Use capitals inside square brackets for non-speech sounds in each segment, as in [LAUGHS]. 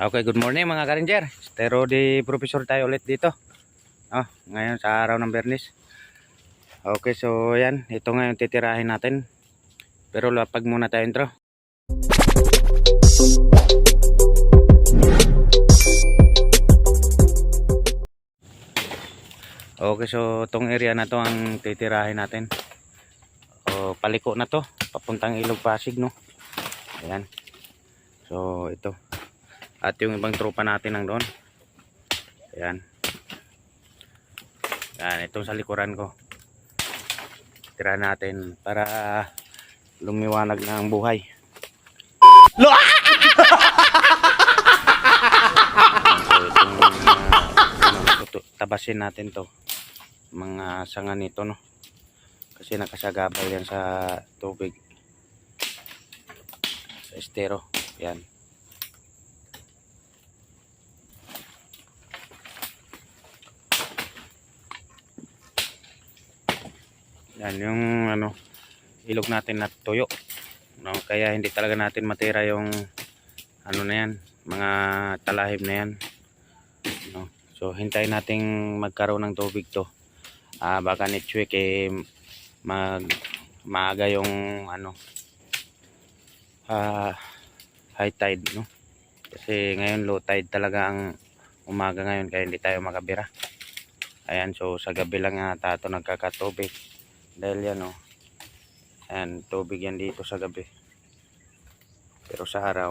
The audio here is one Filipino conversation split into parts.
Okay, good morning mga ka-ranger. Stero di professor tayo ulit dito. Oh, ngayon sa araw ng Bernis. Okay, so yan. Ito ngayon titirahin natin. Pero lapag muna tayo intro. Okay, so tong area na to ang titirahin natin. O, paliko na to. Papuntang Ilog Pasig, no? Ayan. So, ito. At yung ibang tropa natin nang doon. Ayan. Ayan, itong sa likuran ko. Tira natin para lumiwanag na ang buhay. uh, [LAUGHS] tutu- tabasin natin to. Mga sanga nito, no? Kasi nakasagabal yan sa tubig. Sa estero. Yan. Yan yung ano ilog natin na tuyo. No, kaya hindi talaga natin matira yung ano na yan, mga talahib na yan. No. So hintayin nating magkaroon ng tubig to. Ah baka next week eh mag maaga yung ano ah high tide no. Kasi ngayon low tide talaga ang umaga ngayon kaya hindi tayo makabira. Ayan so sa gabi lang nga tato nagkakatubig dahil yan oh ayan tubig yan dito sa gabi pero sa araw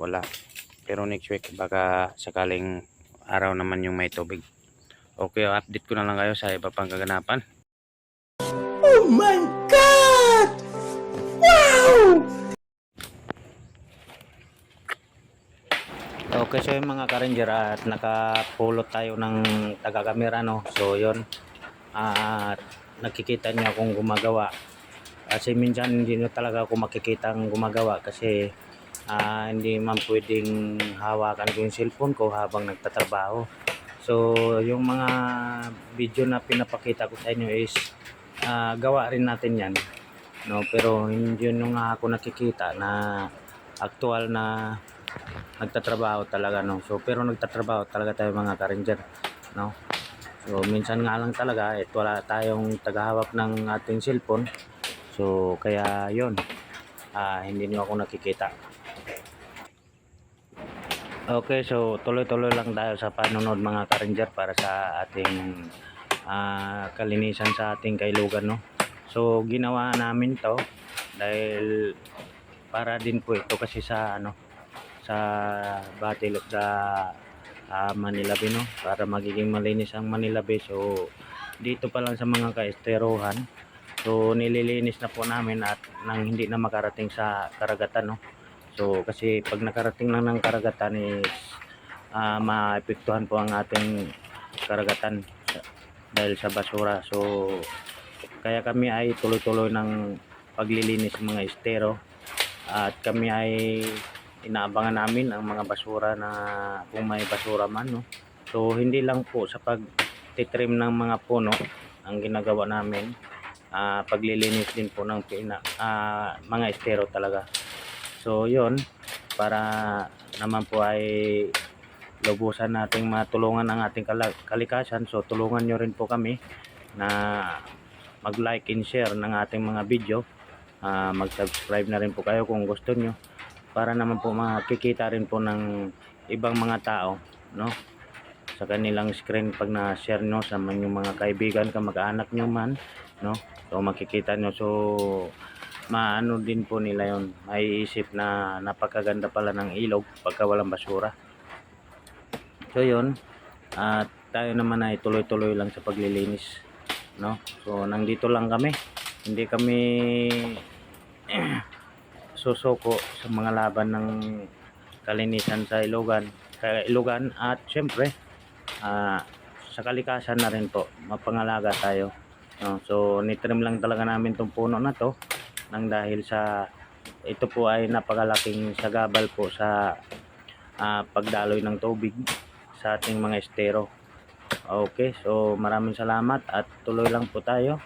wala pero next week baka sakaling araw naman yung may tubig okay update ko na lang kayo sa iba pang kaganapan Oh my God! Wow! Okay, so yung mga ka-ranger at nakapulot tayo ng taga-camera no. So yun. At nakikita niya akong gumagawa. Kasi minsan hindi nyo talaga ako makikita ang gumagawa kasi ah, hindi man pwedeng hawakan ko yung cellphone ko habang nagtatrabaho. So yung mga video na pinapakita ko sa inyo is ah, gawa rin natin yan. No, pero hindi yun yung ako nakikita na actual na nagtatrabaho talaga no so pero nagtatrabaho talaga tayo mga ka-ranger no so minsan nga lang talaga eh wala tayong tagahawak ng ating cellphone. So kaya yon ah hindi niyo ako nakikita. Okay so tuloy-tuloy lang tayo sa panonood mga ka-ranger para sa ating ah, kalinisan sa ating kailugan no? So ginawa namin to dahil para din po ito kasi sa ano sa Batilot sa ah, Manila Bay no? Para magiging malinis ang Manila Bay. So dito pa lang sa mga kaesterohan. So nililinis na po namin at nang hindi na makarating sa karagatan no? So kasi pag nakarating lang ng karagatan is ah, maepektuhan po ang ating karagatan dahil sa basura. So kaya kami ay tuloy-tuloy ng paglilinis sa mga estero. At kami ay inaabangan namin ang mga basura na kung may basura man no. So hindi lang po sa pagtitrim ng mga puno ang ginagawa namin ah, paglilinis din po ng pina, ah, mga estero talaga. So yon para naman po ay lubusan nating matulungan ang ating kalikasan. So tulungan nyo rin po kami na mag-like and share ng ating mga video. Ah, mag-subscribe na rin po kayo kung gusto nyo para naman po makikita rin po ng ibang mga tao no? Sa kanilang screen pag na-share nyo sa inyong mga kaibigan kamag-anak nyo man no? So makikita nyo. So maano din po nila yon maiisip na napakaganda pala ng ilog pagka walang basura. So yon at tayo naman ay tuloy-tuloy lang sa paglilinis no? So nandito lang kami. Hindi kami [CLEARS THROAT] susuko sa mga laban ng kalinisan sa Ilogan, sa Ilogan at syempre ah, sa kalikasan na rin po mapangalaga tayo. No? so nitrim lang talaga namin tong puno na to nang dahil sa ito po ay napakalaking sagabal po sa ah, pagdaloy ng tubig sa ating mga estero. Okay so maraming salamat at tuloy lang po tayo.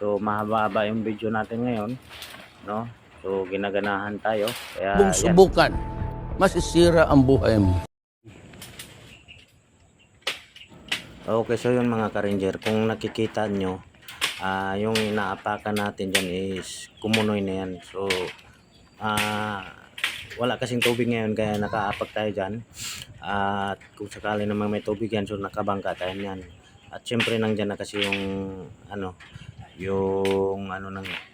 So mahaba-haba yung video natin ngayon no So ginaganahan tayo. Kaya Mong yan. subukan masisira ang buhay mo. Okay, so yun mga ka-ranger, kung nakikita nyo, ah yung inaapakan natin dyan is kumunoy na yan. So, ah wala kasing tubig ngayon kaya nakaapak tayo dyan. At kung sakali naman may tubig yan, so nakabangka tayo yan. At syempre nandyan na kasi yung ano, yung ano ng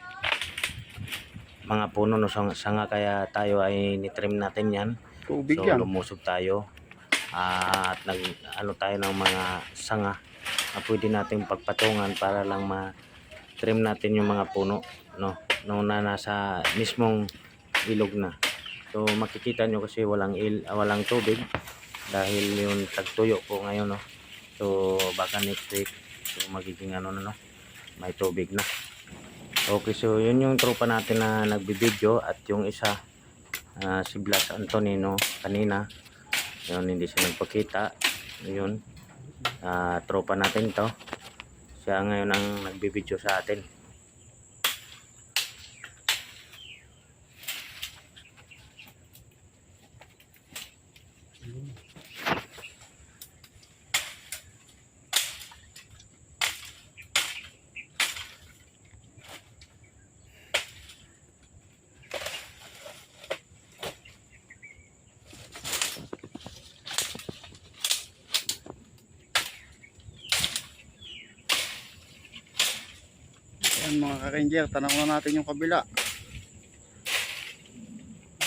mga puno no sanga, sanga kaya tayo ay nitrim natin yan. Tubig so yan. lumusog tayo. At nag ano tayo ng mga sanga na pwede nating pagpatungan para lang ma trim natin yung mga puno no? No na nasa mismong ilog na. So makikita nyo kasi walang il walang tubig dahil yung tagtuyo po ngayon no? So baka next week so magiging ano na no? May tubig na okay so yun yung tropa natin na nagbibideo at yung isa ah, si Blas Antonino kanina. Yun hindi siya nagpakita. Yun. Ah, tropa natin to. Siya ngayon ang nagbibideo sa atin Yan mga ka-ranger, tanong na natin yung kabila.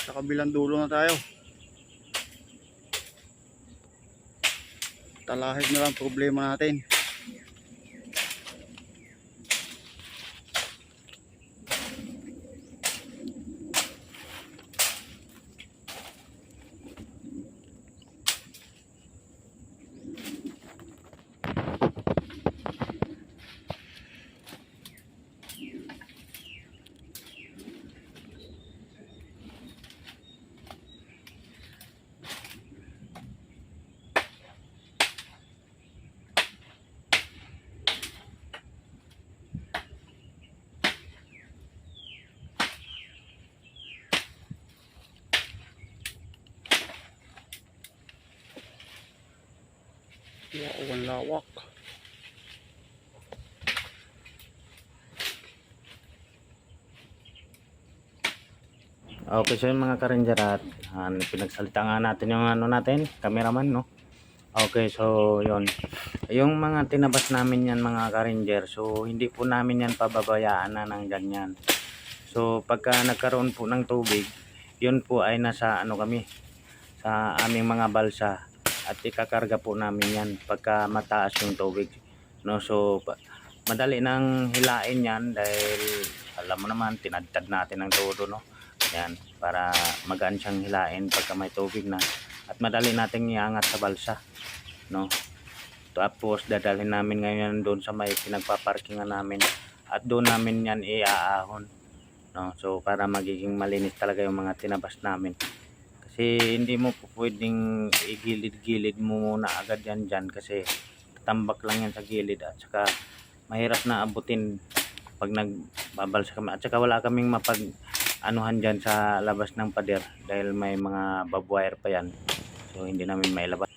Sa kabilang dulo na tayo. Talahib na lang problema natin. Wow, ang lawak. Okay, so yung mga ka-ranger at ah, pinagsalita nga natin yung ano natin, cameraman, no? Okay, so yun. Yung mga tinabas namin yan mga ka-ranger, so hindi po namin yan pababayaan na ng ganyan. So pagka nagkaroon po ng tubig, yun po ay nasa ano kami, sa aming mga balsa at ikakarga po namin yan pagka mataas yung tubig. No, so madali nang hilain yan dahil alam mo naman tinadtad natin ng todo no. Yan, para magaan siyang hilain pagka may tubig na. At madali nating iangat sa balsa. No? Tapos dadalhin namin ngayon doon sa may pinagpaparkingan namin. At doon namin yan iaahon. No? So para magiging malinis talaga yung mga tinabas namin. Kasi hindi mo po pwedeng igilid-gilid mo muna agad yan dyan kasi tambak lang yan sa gilid at saka mahirap na abutin pag nagbabalsa kami. At saka wala kaming mapag anuhan dyan sa labas ng pader dahil may mga barbwire pa yan. So hindi namin mailabas.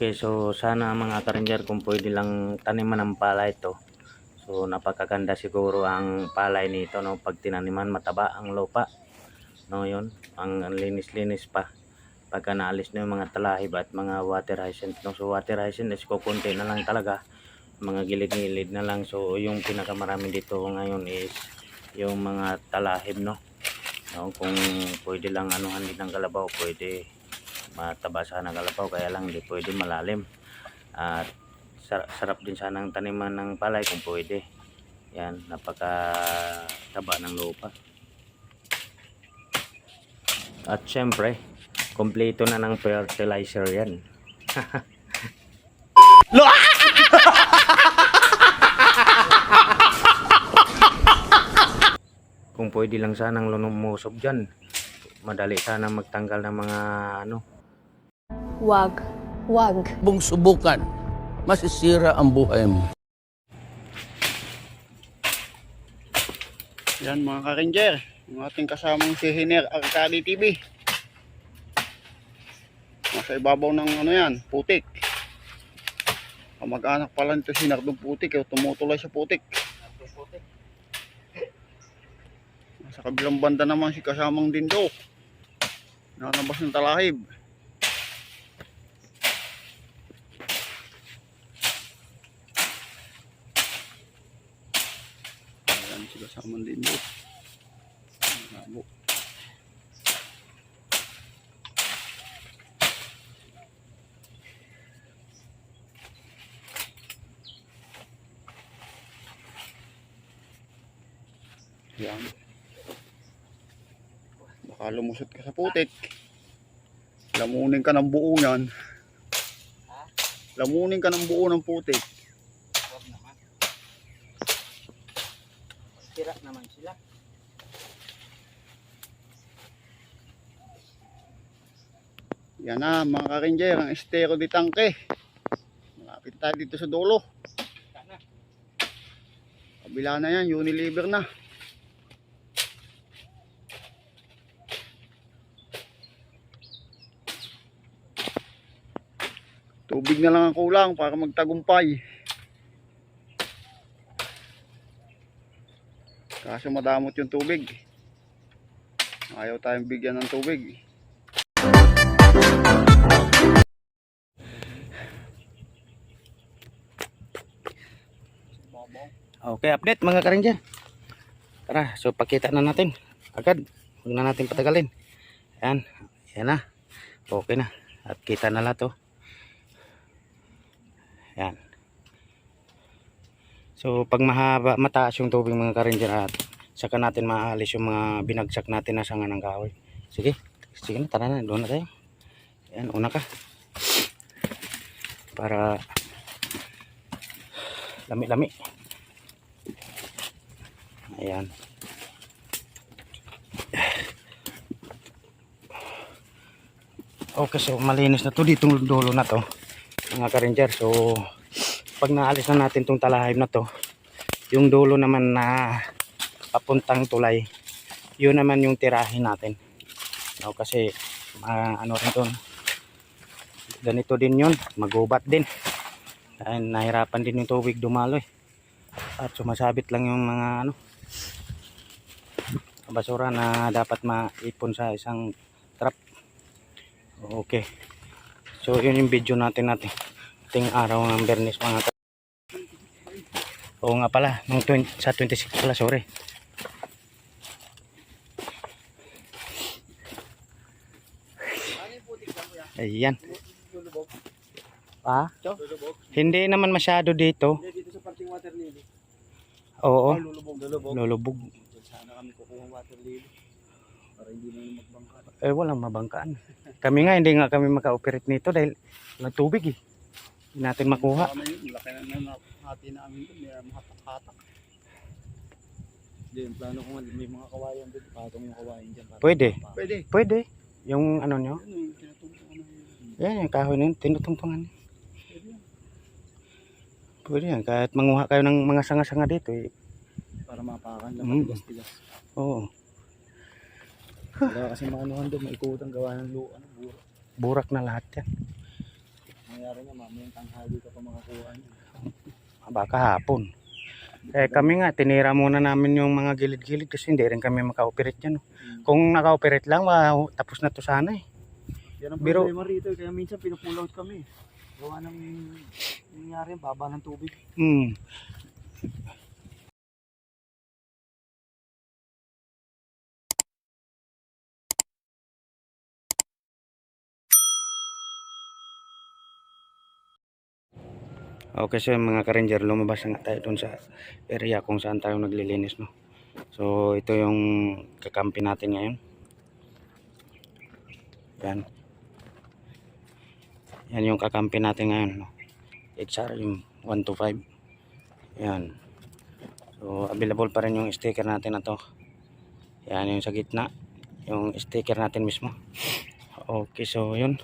Okay so sana mga karinjar kung pwede lang taniman ng palay ito so napakaganda siguro ang palay nito no? Pag tinaniman mataba ang lupa no? Yun ang linis-linis pa. Pagka naalis na yung mga talahib at mga water hyacinth no? So water hyacinth is kukunti na lang talaga. Mga gilid-gilid na lang. So yung pinakamarami dito ngayon is yung mga talahib no, no kung pwede lang anuhan din ng kalabaw pwede mataba sana kalabaw kaya lang hindi pwede malalim. At sar- sarap din sana ang taniman ng palay kung pwede yan napaka taba ng lupa at syempre kompleto na ng fertilizer yan [LAUGHS] kung pwede lang sanang lumusob dyan madali sana magtanggal ng mga ano Wag. Wag. Bung subukan, masisira ang buhay mo. Yan mga ka-ranger. Yung ating kasamang si Hiner Arcadi TV. Nasa ibabaw ng ano yan, putik. Kamag-anak pala nito si Nardong Putik, eh, tumutulay sa putik. Sa kabilang banda naman si kasamang Dindo. Nanabas ng talahib. Ayan si kasamang Dindo. Malabo. Yan. Baka lumusot ka sa putik. Lamunin ka ng buo yan. Lamunin ka ng buo ng putik. Sira naman sila. Yan na mga ka-ranger, ang estero di tangke. Malapit tayo dito sa dulo. Kabila na yan, Unilever na. Tubig na lang ang kulang para magtagumpay. Kaso madamot yung tubig. Ayaw tayong bigyan ng tubig. Okay, update mga karinja. Tara, so pakita na natin. Agad. Huwag na natin patagalin. Yan. Yan na. Okay na. At kita na lahat to. Yan. So, pag mahaba, mataas yung tubig mga karinja at saka natin maalis yung mga binagsak natin na sanga ng kahoy. Sige. Sige na, tara na. Doon na tayo. Yan, una ka. Para lami-lami. Ayan. Okay, so malinis na to dito dulo na to. Mga ka-ranger. So, pag naalis na natin tong talahib na to, yung dulo naman na papuntang tulay, yun naman yung tirahin natin. No, kasi, ma- ano rin to, ganito din yun, magubat din. Dahil nahirapan din yung tubig dumalo eh. At sumasabit lang yung mga ano, basura na dapat maipon sa isang trap. Okay. So yun yung video natin natin. Ting araw ng Bernis mga ka- Oo nga pala, nung 20, sa 26 pala, sorry. Ayan. Ah? Hindi naman masyado dito. Dito sa parting water. Oo. Lulubog, lulubog. Lulubog. Sana kami kukuha water lily. Para hindi na yung magbangka. Eh, walang mabangkaan. Kami nga, hindi nga kami maka-operate nito dahil walang eh. Hindi natin makuha. Laki na na hati na amin doon. May mahatak-hatak. Hindi, yung plano ko nga, may mga kawayan doon. Patong yung kawayan dyan. Pwede. Pwede. Pwede. Yung ano nyo. Ano? Yan, yung kahoy na yun. Tinutungtungan. Pwede yan. Kahit manguha kayo ng mga sanga-sanga dito eh. Para mapakan Mm. lang. Matigas-tigas. Oo. Wala kasi maanuhan doon. Maikutan gawa ng luo. Ano, buro. Burak na lahat yan. Nangyari nga, mamayang tanghali ka pa makakuha niya. Baka hapon. Eh kami nga, tinira muna namin yung mga gilid-gilid kasi hindi rin kami maka-operate yan. oh. Kung naka-operate lang, wow, tapos na to sana eh. Yan ang Biro- problema rito. eh. Kaya minsan pinupull out kami. Gawa ng nangyari, baba ng tubig. Hmm. Okay so mga ka-ranger, lumabas na tayo dun sa area kung saan tayo naglilinis no. So ito yung kakampi natin ngayon. Yan. Yan yung kakampi natin ngayon no. XR yung 125. Yan. So available pa rin yung sticker natin na to. Yan yung sa gitna. Yung sticker natin mismo. Okay so yun.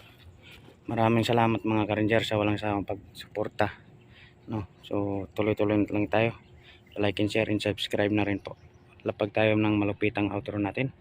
Maraming salamat mga ka-ranger sa walang sawang pagsuporta. No. So tuloy-tuloy lang tayo. Like and share and subscribe na rin po. lapag tayo ng malupitang outro natin.